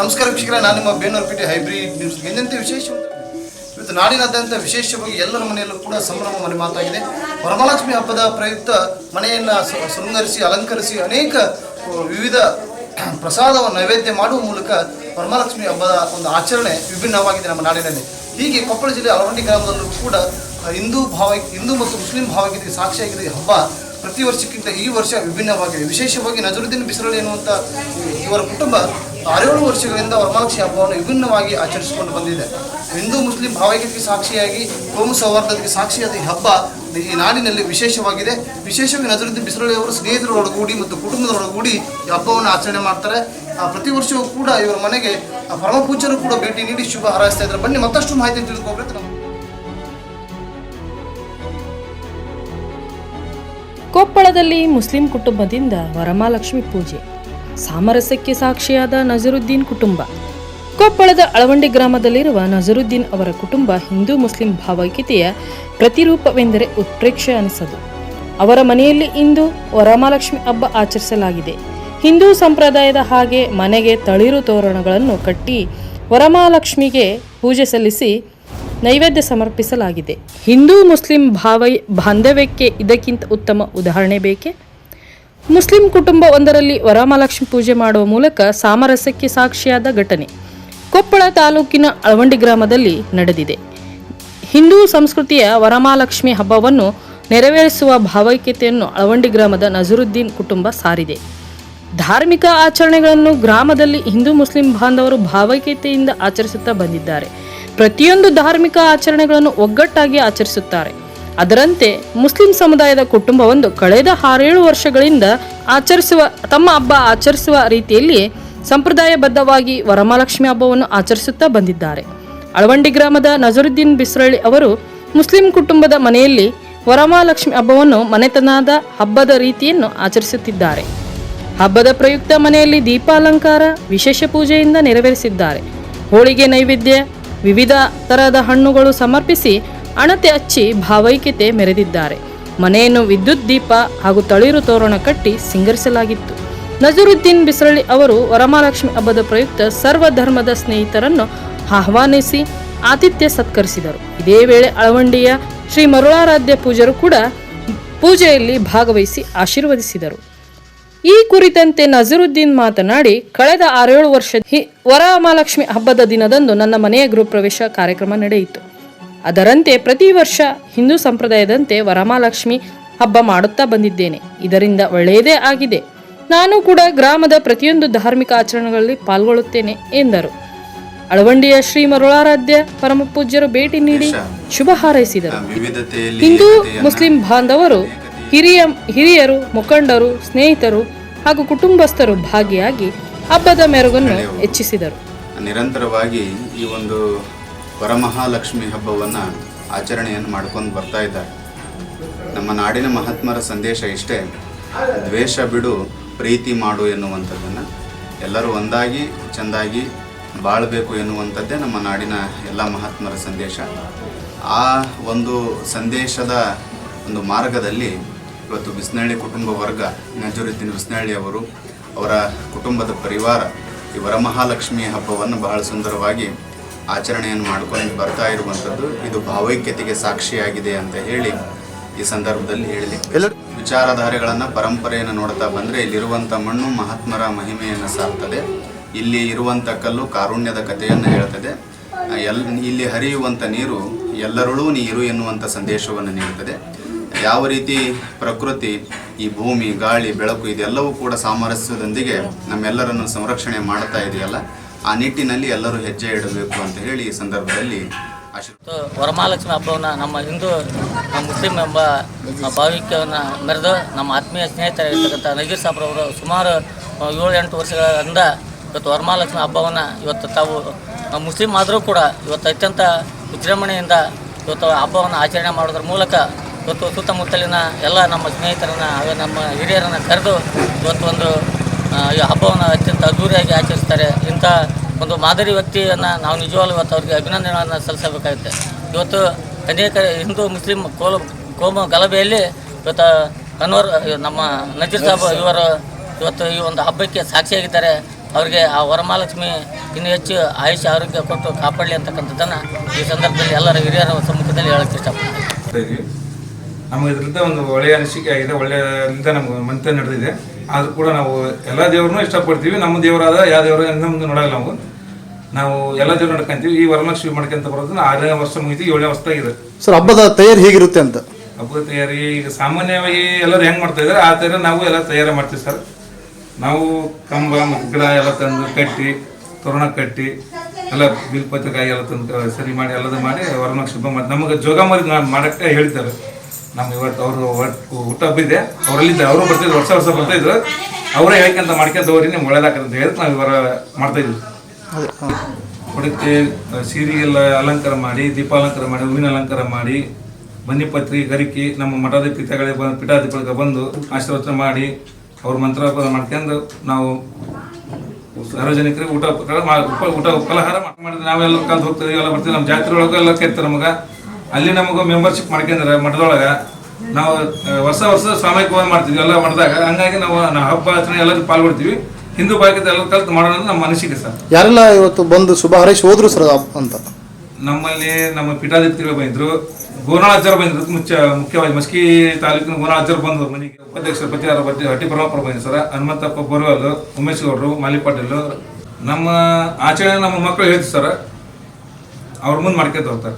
ನಮಸ್ಕಾರ ವೀಕ್ಷಕರೇ, ನಾನು ನಿಮ್ಮ ಬೇನೂರು ಪೇಟೆ ಹೈಬ್ರಿಡ್ ನ್ಯೂಸ್ ಎಂದಂತೆ ವಿಶೇಷ ಇವತ್ತು ನಾಡಿನಾದ್ಯಂತ ವಿಶೇಷವಾಗಿ ಎಲ್ಲರ ಮನೆಯಲ್ಲೂ ಕೂಡ ಸಂಭ್ರಮ ಮನೆ ಮಾತಾಗಿದೆ. ವರಮಹಾಲಕ್ಷ್ಮಿ ಹಬ್ಬದ ಪ್ರಯುಕ್ತ ಮನೆಯನ್ನ ಶೃಂಗರಿಸಿ, ಅಲಂಕರಿಸಿ ಅನೇಕ ವಿವಿಧ ಪ್ರಸಾದವನ್ನು ನೈವೇದ್ಯ ಮಾಡುವ ಮೂಲಕ ವರಮಹಾಲಕ್ಷ್ಮಿ ಹಬ್ಬದ ಒಂದು ಆಚರಣೆ ವಿಭಿನ್ನವಾಗಿದೆ ನಮ್ಮ ನಾಡಿನಲ್ಲಿ. ಹೀಗೆ ಕೊಪ್ಪಳ ಜಿಲ್ಲೆ ಅಲವಂಡಿ ಗ್ರಾಮದಲ್ಲೂ ಕೂಡ ಹಿಂದೂ ಭಾವ, ಹಿಂದೂ ಮತ್ತು ಮುಸ್ಲಿಂ ಭಾವಗೀತೆಗೆ ಸಾಕ್ಷಿಯಾಗಿದೆ ಹಬ್ಬ ಪ್ರತಿ ವರ್ಷಕ್ಕಿಂತ ಈ ವರ್ಷ ವಿಭಿನ್ನವಾಗಿದೆ. ವಿಶೇಷವಾಗಿ ನಜರುದ್ದೀನ್ ಬಿಸರಳಿ ಎನ್ನುವಂಥ ಇವರ ಕುಟುಂಬ ಆರೇಳು ವರ್ಷಗಳಿಂದ ವರಮಹಾಲಕ್ಷ್ಮಿ ಹಬ್ಬವನ್ನು ವಿಭಿನ್ನವಾಗಿ ಆಚರಿಸಿಕೊಂಡು ಬಂದಿದೆ. ಹಿಂದೂ, ಮುಸ್ಲಿಂ ಭಾವೈಕ್ಯತೆಗೆ ಸಾಕ್ಷಿಯಾಗಿ, ಕೋಮು ಸೌಹಾರ್ದತೆಗೆ ಸಾಕ್ಷಿಯಾದ ಈ ಹಬ್ಬ ಈ ನಾಡಿನಲ್ಲಿ ವಿಶೇಷವಾಗಿದೆ. ವಿಶೇಷವಾಗಿ ನಜರುದ್ದೀನ್ ಬಿಸರಳಿ ಅವರು ಸ್ನೇಹಿತರೊಳಗೂಡಿ ಮತ್ತು ಕುಟುಂಬದೊಳಗೂಡಿ ಈ ಹಬ್ಬವನ್ನು ಆಚರಣೆ ಮಾಡ್ತಾರೆ. ಪ್ರತಿ ವರ್ಷವೂ ಕೂಡ ಇವರ ಮನೆಗೆ ಪರಮಪೂಜರು ಕೂಡ ಭೇಟಿ ನೀಡಿ ಶುಭ ಹಾರೈಸ್ತಾ ಇದ್ದಾರೆ. ಬನ್ನಿ ಮತ್ತಷ್ಟು ಮಾಹಿತಿ ತಿಳ್ಕೊಬೇಕು ಕೊಪ್ಪಳದಲ್ಲಿ ಮುಸ್ಲಿಂ ಕುಟುಂಬದಿಂದ ವರಮಹಾಲಕ್ಷ್ಮಿ ಪೂಜೆ. ಸಾಮರಸ್ಯಕ್ಕೆ ಸಾಕ್ಷಿಯಾದ ನಜರುದ್ದೀನ್ ಕುಟುಂಬ. ಕೊಪ್ಪಳದ ಅಳವಂಡಿ ಗ್ರಾಮದಲ್ಲಿರುವ ನಜರುದ್ದೀನ್ ಅವರ ಕುಟುಂಬ ಹಿಂದೂ ಮುಸ್ಲಿಂ ಭಾವೈಕ್ಯತೆಯ ಪ್ರತಿರೂಪವೆಂದರೆ ಉತ್ಪ್ರೇಕ್ಷೆ ಅನಿಸದು. ಅವರ ಮನೆಯಲ್ಲಿ ಇಂದು ವರಮಹಾಲಕ್ಷ್ಮಿ ಹಬ್ಬ ಆಚರಿಸಲಾಗಿದೆ. ಹಿಂದೂ ಸಂಪ್ರದಾಯದ ಹಾಗೆ ಮನೆಗೆ ತಳಿರು ತೋರಣಗಳನ್ನು ಕಟ್ಟಿ ವರಮಹಾಲಕ್ಷ್ಮಿಗೆ ಪೂಜೆ ಸಲ್ಲಿಸಿ ನೈವೇದ್ಯ ಸಮರ್ಪಿಸಲಾಗಿದೆ. ಹಿಂದೂ ಮುಸ್ಲಿಂ ಭಾವೈ ಬಾಂಧವ್ಯಕ್ಕೆ ಇದಕ್ಕಿಂತ ಉತ್ತಮ ಉದಾಹರಣೆ ಬೇಕೆ? ಮುಸ್ಲಿಂ ಕುಟುಂಬ ಒಂದರಲ್ಲಿ ವರಮಹಾಲಕ್ಷ್ಮಿ ಪೂಜೆ ಮಾಡುವ ಮೂಲಕ ಸಾಮರಸ್ಯಕ್ಕೆ ಸಾಕ್ಷಿಯಾದ ಘಟನೆ. ಕೊಪ್ಪಳ ತಾಲೂಕಿನ ಅಳವಂಡಿ ಗ್ರಾಮದಲ್ಲಿ ನಡೆದಿದೆ. ಹಿಂದೂ ಸಂಸ್ಕೃತಿಯ ವರಮಹಾಲಕ್ಷ್ಮಿ ಹಬ್ಬವನ್ನು ನೆರವೇರಿಸುವ ಭಾವೈಕ್ಯತೆಯನ್ನು ಅಳವಂಡಿ ಗ್ರಾಮದ ನಜರುದ್ದೀನ್ ಕುಟುಂಬ ಸಾರಿದೆ. ಧಾರ್ಮಿಕ ಆಚರಣೆಗಳನ್ನು ಗ್ರಾಮದಲ್ಲಿ ಹಿಂದೂ ಮುಸ್ಲಿಂ ಬಾಂಧವರು ಭಾವೈಕ್ಯತೆಯಿಂದ ಆಚರಿಸುತ್ತಾ ಬಂದಿದ್ದಾರೆ. ಪ್ರತಿಯೊಂದು ಧಾರ್ಮಿಕ ಆಚರಣೆಗಳನ್ನು ಒಗ್ಗಟ್ಟಾಗಿ ಆಚರಿಸುತ್ತಾರೆ. ಅದರಂತೆ ಮುಸ್ಲಿಂ ಸಮುದಾಯದ ಕುಟುಂಬವೊಂದು ಕಳೆದ ಆರೇಳು ವರ್ಷಗಳಿಂದ ಆಚರಿಸುವ, ತಮ್ಮ ಹಬ್ಬ ಆಚರಿಸುವ ರೀತಿಯಲ್ಲಿ ಸಂಪ್ರದಾಯಬದ್ಧವಾಗಿ ವರಮಹಾಲಕ್ಷ್ಮಿ ಹಬ್ಬವನ್ನು ಆಚರಿಸುತ್ತಾ ಬಂದಿದ್ದಾರೆ. ಅಳವಂಡಿ ಗ್ರಾಮದ ನಜರುದ್ದೀನ್ ಬಿಸ್ರಳ್ಳಿ ಅವರು ಮುಸ್ಲಿಂ ಕುಟುಂಬದ ಮನೆಯಲ್ಲಿ ವರಮಹಾಲಕ್ಷ್ಮಿ ಹಬ್ಬವನ್ನು ಮನೆತನದ ಹಬ್ಬದ ರೀತಿಯನ್ನು ಆಚರಿಸುತ್ತಿದ್ದಾರೆ. ಹಬ್ಬದ ಪ್ರಯುಕ್ತ ಮನೆಯಲ್ಲಿ ದೀಪಾಲಂಕಾರ, ವಿಶೇಷ ಪೂಜೆಯಿಂದ ನೆರವೇರಿಸಿದ್ದಾರೆ. ಹೋಳಿಗೆ ನೈವೇದ್ಯ ವಿವಿಧ ತರಹದ ಹಣ್ಣುಗಳು ಸಮರ್ಪಿಸಿ ಅಣತೆ ಹಚ್ಚಿ ಭಾವೈಕ್ಯತೆ ಮೆರೆದಿದ್ದಾರೆ. ಮನೆಯನ್ನು ವಿದ್ಯುತ್ ದೀಪ ಹಾಗೂ ತಳಿರು ತೋರಣ ಕಟ್ಟಿ ಸಿಂಗರಿಸಲಾಗಿತ್ತು. ನಜರುದ್ದೀನ್ ಬಿಸರಳ್ಳಿ ಅವರು ವರಮಹಾಲಕ್ಷ್ಮಿ ಹಬ್ಬದ ಪ್ರಯುಕ್ತ ಸರ್ವ ಧರ್ಮದ ಸ್ನೇಹಿತರನ್ನು ಆಹ್ವಾನಿಸಿ ಆತಿಥ್ಯ ಸತ್ಕರಿಸಿದರು. ಇದೇ ವೇಳೆ ಅಳವಂಡಿಯ ಶ್ರೀ ಮರುಳಾರಾಧ್ಯ ಪೂಜರು ಕೂಡ ಪೂಜೆಯಲ್ಲಿ ಭಾಗವಹಿಸಿ ಆಶೀರ್ವದಿಸಿದರು. ಈ ಕುರಿತಂತೆ ನಜರುದ್ದೀನ್ ಮಾತನಾಡಿ ಕಳೆದ ಆರೇಳು ವರ್ಷ ವರಮಹಾಲಕ್ಷ್ಮಿ ಹಬ್ಬದ ದಿನದಂದು ನನ್ನ ಮನೆಯ ಗೃಹ ಪ್ರವೇಶ ಕಾರ್ಯಕ್ರಮ ನಡೆಯಿತು. ಅದರಂತೆ ಪ್ರತಿ ವರ್ಷ ಹಿಂದೂ ಸಂಪ್ರದಾಯದಂತೆ ವರಮಹಾಲಕ್ಷ್ಮಿ ಹಬ್ಬ ಮಾಡುತ್ತಾ ಬಂದಿದ್ದೇನೆ. ಇದರಿಂದ ಒಳ್ಳೆಯದೇ ಆಗಿದೆ. ನಾನು ಕೂಡ ಗ್ರಾಮದ ಪ್ರತಿಯೊಂದು ಧಾರ್ಮಿಕ ಆಚರಣೆಗಳಲ್ಲಿ ಪಾಲ್ಗೊಳ್ಳುತ್ತೇನೆ ಎಂದರು. ಅಳವಂಡಿಯ ಶ್ರೀ ಮರುಳಾರಾಧ್ಯ ಪರಮ ಪೂಜ್ಯರು ಭೇಟಿ ನೀಡಿ ಶುಭ. ಹಾರೈಸಿದರು. ಹಿಂದೂ ಮುಸ್ಲಿಂ ಬಾಂಧವರು ಹಿರಿಯ ಹಿರಿಯರು ಮುಖಂಡರು ಸ್ನೇಹಿತರು ಹಾಗೂ ಕುಟುಂಬಸ್ಥರು ಭಾಗಿಯಾಗಿ ಹಬ್ಬದ ಮೆರುಗನ್ನು ಹೆಚ್ಚಿಸಿದರು. ನಿರಂತರವಾಗಿ ಈ ಒಂದು ವರಮಹಾಲಕ್ಷ್ಮಿ ಹಬ್ಬವನ್ನು ಆಚರಣೆಯನ್ನು ಮಾಡ್ಕೊಂಡು ಬರ್ತಾ ಇದ್ದಾರೆ. ನಮ್ಮ ನಾಡಿನ ಮಹಾತ್ಮರ ಸಂದೇಶ ಇಷ್ಟೇ ದ್ವೇಷ ಬಿಡು ಪ್ರೀತಿ ಮಾಡು ಎನ್ನುವಂಥದ್ದನ್ನು ಎಲ್ಲರೂ ಒಂದಾಗಿ ಚೆಂದಾಗಿ ಬಾಳಬೇಕು ಎನ್ನುವಂಥದ್ದೇ ನಮ್ಮ ನಾಡಿನ ಎಲ್ಲ ಮಹಾತ್ಮರ ಸಂದೇಶ. ಆ ಒಂದು ಸಂದೇಶದ ಒಂದು ಮಾರ್ಗದಲ್ಲಿ ಇವತ್ತು ಬಿಸ್ನಳ್ಳಿ ಕುಟುಂಬ ವರ್ಗ ನಜರುದ್ದೀನ್ ಬಿಸ್ನಳ್ಳಿ ಅವರು ಅವರ ಕುಟುಂಬದ ಪರಿವಾರ ಈ ವರಮಹಾಲಕ್ಷ್ಮಿ ಹಬ್ಬವನ್ನು ಬಹಳ ಸುಂದರವಾಗಿ ಆಚರಣೆಯನ್ನು ಮಾಡ್ಕೊಂಡು ಬರ್ತಾ ಇರುವಂಥದ್ದು. ಇದು ಭಾವೈಕ್ಯತೆಗೆ ಸಾಕ್ಷಿಯಾಗಿದೆ ಅಂತ ಹೇಳಿ ಈ ಸಂದರ್ಭದಲ್ಲಿ ಹೇಳಲಿ ವಿಚಾರಧಾರೆಗಳನ್ನು ಪರಂಪರೆಯನ್ನು ನೋಡ್ತಾ ಬಂದರೆ ಇಲ್ಲಿರುವಂಥ ಮಣ್ಣು ಮಹಾತ್ಮರ ಮಹಿಮೆಯನ್ನು ಸಾರ್ತದೆ. ಇಲ್ಲಿ ಇರುವಂಥ ಕಲ್ಲು ಕಾರುಣ್ಯದ ಕಥೆಯನ್ನು ಹೇಳ್ತದೆ. ಎಲ್ ಇಲ್ಲಿ ಹರಿಯುವಂಥ ನೀರು ಎಲ್ಲರಲ್ಲೂ ನೀರು ಎನ್ನುವಂಥ ಸಂದೇಶವನ್ನು ನೀಡುತ್ತದೆ ಯಾವ ರೀತಿ ಪ್ರಕೃತಿ, ಈ ಭೂಮಿ, ಗಾಳಿ, ಬೆಳಕು ಇದೆಲ್ಲವೂ ಕೂಡ ಸಾಮರಸ್ಯದೊಂದಿಗೆ ನಮ್ಮೆಲ್ಲರನ್ನು ಸಂರಕ್ಷಣೆ ಮಾಡ್ತಾ ಇದೆಯಲ್ಲ? ಆ ನಿಟ್ಟಿನಲ್ಲಿ ಎಲ್ಲರೂ ಹೆಜ್ಜೆ ಇಡಬೇಕು ಅಂತ ಹೇಳಿ ಈ ಸಂದರ್ಭದಲ್ಲಿ ವರಮಹಾಲಕ್ಷ್ಮಿ ಹಬ್ಬವನ್ನು ನಮ್ಮ ಹಿಂದೂ ಮುಸ್ಲಿಂ ಎಂಬ ಭಾವಿಕ್ಯವನ್ನು ಮೆರೆದು ನಮ್ಮ ಆತ್ಮೀಯ ಸ್ನೇಹಿತರಾಗಿರ್ತಕ್ಕಂಥ ನಜೀರ್ ಸಾಬ್ರವರು ಸುಮಾರು ಏಳು ಎಂಟು ವರ್ಷಗಳಿಂದ ಇವತ್ತು ವರಮಹಾಲಕ್ಷ್ಮಿ ಹಬ್ಬವನ್ನು ಇವತ್ತು ತಾವು ಮುಸ್ಲಿಂ ಆದರೂ ಕೂಡ ಇವತ್ತು ಅತ್ಯಂತ ವಿಜೃಂಭಣೆಯಿಂದ ಇವತ್ತು ಹಬ್ಬವನ್ನು ಆಚರಣೆ ಮಾಡೋದ್ರ ಮೂಲಕ ಇವತ್ತು ಸುತ್ತಮುತ್ತಲಿನ ಎಲ್ಲ ನಮ್ಮ ಸ್ನೇಹಿತರನ್ನು ಹಾಗೂ ನಮ್ಮ ಹಿರಿಯರನ್ನು ಕರೆದು ಇವತ್ತು ಒಂದು ಈ ಹಬ್ಬವನ್ನು ಅತ್ಯಂತ ಅದ್ಧೂರಿಯಾಗಿ ಆಚರಿಸ್ತಾರೆ. ಇಂಥ ಒಂದು ಮಾದರಿ ವ್ಯಕ್ತಿಯನ್ನು ನಾವು ನಿಜವಾಗ್ಲೂ ಇವತ್ತು ಅವರಿಗೆ ಅಭಿನಂದನೆಗಳನ್ನು ಸಲ್ಲಿಸಬೇಕಾಗುತ್ತೆ. ಇವತ್ತು ಅನೇಕ ಹಿಂದೂ ಮುಸ್ಲಿಂ ಕೋಲ ಕೋಮ ಗಲಭೆಯಲ್ಲಿ ಇವತ್ತು ಅನ್ವರ್ ನಮ್ಮ ನಜೀರ್ ಸಾಬ್ ಇವರು ಇವತ್ತು ಈ ಒಂದು ಹಬ್ಬಕ್ಕೆ ಸಾಕ್ಷಿಯಾಗಿದ್ದಾರೆ. ಅವರಿಗೆ ಆ ವರಮಹಾಲಕ್ಷ್ಮಿ ಇನ್ನೂ ಹೆಚ್ಚು ಆಯುಷ್ ಆರೋಗ್ಯ ಕೊಟ್ಟು ಕಾಪಾಡಲಿ ಅಂತಕ್ಕಂಥದ್ದನ್ನು ಈ ಸಂದರ್ಭದಲ್ಲಿ ಎಲ್ಲರ ಹಿರಿಯರ ಸಮ್ಮುಖದಲ್ಲಿ ಹೇಳಕ್ಕೆ ಇಷ್ಟಪಡ್ತೀನಿ. ನಮಗೆ ಇದರಿಂದ ಒಂದು ಒಳ್ಳೆಯ ಅನಿಸಿಕೆ ಆಗಿದೆ ಒಳ್ಳೆಯದಿಂದ ನಮ್ಗೆ ಮಂತ್ರ ನಡೆದಿದೆ. ಆದರೂ ಕೂಡ ನಾವು ಎಲ್ಲ ದೇವ್ರನ್ನೂ ಇಷ್ಟಪಡ್ತೀವಿ. ನಮ್ಮ ದೇವರಾದ ಯಾವ ದೇವರು ಎಂದ ಮುಂದೆ ನೋಡಲ್ಲ ನಾವು. ನಾವು ಎಲ್ಲ ದೇವ್ರು ನಡ್ಕೊಂತೀವಿ. ಈ ವರಲಕ್ಷ್ಮಿ ಮಾಡ್ಕೊಂತ ಬರೋದು ಆರನೇ ವರ್ಷ ಮುಗಿತು ಏಳನೇ ವರ್ಷ ಇದೆ. ಸರ್ ಹಬ್ಬದ ತಯಾರಿ ಹೇಗಿರುತ್ತೆ ಅಂತ? ಹಬ್ಬದ ತಯಾರಿ ಈಗ ಸಾಮಾನ್ಯವಾಗಿ ಎಲ್ಲರೂ ಹೆಂಗೆ ಮಾಡ್ತಾ ಇದ್ದಾರೆ ಆ ಥರ ನಾವು ಎಲ್ಲ ತಯಾರಿ ಮಾಡ್ತೀವಿ ಸರ್. ನಾವು ಕಂಬ ಮತ್ತು ಗಿಡ ಎಲ್ಲ ತಂದು ಕಟ್ಟಿ ತೋರಣ ಕಟ್ಟಿ ಎಲ್ಲ ಬಿಲ್ಪತ್ರಕಾಯಿ ಎಲ್ಲ ತಂದು ಸರಿ ಮಾಡಿ ಎಲ್ಲದು ಮಾಡಿ ವರಲಕ್ಷ್ಮಿ ಹಬ್ಬ ಮಾಡಿ. ನಮಗೆ ಜೋಗ ಮಾಡಿ ಮಾಡೋಕ್ಕೆ ಹೇಳ್ತಾರೆ ನಮ್ಮ ಇವತ್ತು ಅವರು ಊಟ ಬಿದ್ದೆ ಅವರಲ್ಲಿದ್ದ ಅವರು ಬರ್ತಿದ್ರು ವರ್ಷ ವರ್ಷ ಬರ್ತಾಯಿದ್ರು ಅವರೇ ಹೇಳ್ಕೊಂತ ಮಾಡ್ಕೊಂತ ಹೋಗ್ರಿ ನಿಮ್ಗೆ ಒಳ್ಳೇದಾಕಂತ ಹೇಳಿ ನಾವು ಇವರ ಮಾಡ್ತಾ ಇದ್ವಿ. ಉಡುತ್ತೆ ಸೀರೆಗೆಲ್ಲ ಅಲಂಕಾರ ಮಾಡಿ ದೀಪಾಲಂಕಾರ ಮಾಡಿ ಹೂವಿನ ಅಲಂಕಾರ ಮಾಡಿ ಬನ್ನಿಪತ್ರಿ ಗರಿಕೆ ನಮ್ಮ ಮಠದ ಪಿತಗಳಿಗೆ ಬಂದು ಪೀಠಾಧಿಪತಿಗೆ ಬಂದು ಆಶೀರ್ವಚನ ಮಾಡಿ ಅವ್ರ ಮಂತ್ರ ಮಾಡ್ಕೊಂಡು ನಾವು ಸಾರ್ವಜನಿಕರಿಗೆ ಊಟ ಊಟ ಫಲಹಾರ ಮಾಡಿದ್ರೆ ನಾವೆಲ್ಲ ಕಲ್ತು ಹೋಗ್ತೀವಿ ಎಲ್ಲ ಬರ್ತೀವಿ. ನಮ್ಮ ಜಾತ್ರೆ ಒಳಗೆ ಎಲ್ಲ ಕೇಳ್ತಾರೆ ನಮಗೆ ಅಲ್ಲಿ ನಮಗೆ ಮೆಂಬರ್ಶಿಪ್ ಮಾಡ್ಕೊಂಡ್ರೆ ಮಠದೊಳಗೆ ನಾವು ಹೊಸ ವರ್ಷ ವರ್ಷ ಸಾಮೂಹಿಕವಾಗಿ ಮಾಡ್ತೀವಿ ಎಲ್ಲ ಮಠದಾಗ. ಹಂಗಾಗಿ ನಾವು ಹಬ್ಬ ಆಚರಣೆ ಎಲ್ಲರೂ ಪಾಲ್ಗೊಳ್ತೀವಿ. ಹಿಂದೂ ಭಾಗದ ಎಲ್ಲ ಕಲ್ತು ಮಾಡೋಣ ಅಂತ ನಮ್ಮ ಅನಿಸಿಕೆ ಸರ್. ಯಾರೆಲ್ಲ ಇವತ್ತು ಬಂದು ಶುಭ ಹರೇಶ್ ಹೋದ್ರು ಸರ್ ಅಂತ? ನಮ್ಮಲ್ಲಿ ನಮ್ಮ ಪೀಠಾಧಿಪತಿಗಳು ಬಂದಿದ್ರು. ಗೋನಾಳಾಚಾರ ಬಂದಿದ್ರು. ಮುಖ್ಯ ಮುಖ್ಯವಾಗಿ ಮಸ್ಕಿ ತಾಲೂಕಿನ ಗೋನಾಳಾಚಾರ ಬಂದ್ರು ಮನೆಗೆ ಉಪಾಧ್ಯಕ್ಷರ ಪತಿಯಾರ ಬಟ್ಟಿ ಹಟ್ಟಿ ಪರಮಾಪುರ ಬಂದಿದ್ರು ಸರ್. ಹನುಮಂತಪ್ಪ ಬೋರ್ವಾಲ್ ಉಮೇಶ್ ಗೌಡರು ಮಾಲಿ ಪಾಟೀಲ್ ನಮ್ಮ ಆಚರಣೆ ನಮ್ಮ ಮಕ್ಕಳು ಹೇಳ್ತೀವಿ ಸರ್. ಅವ್ರ ಮುಂದೆ ಮಾಡ್ಕೊತ ಹೋಗ್ತಾರೆ.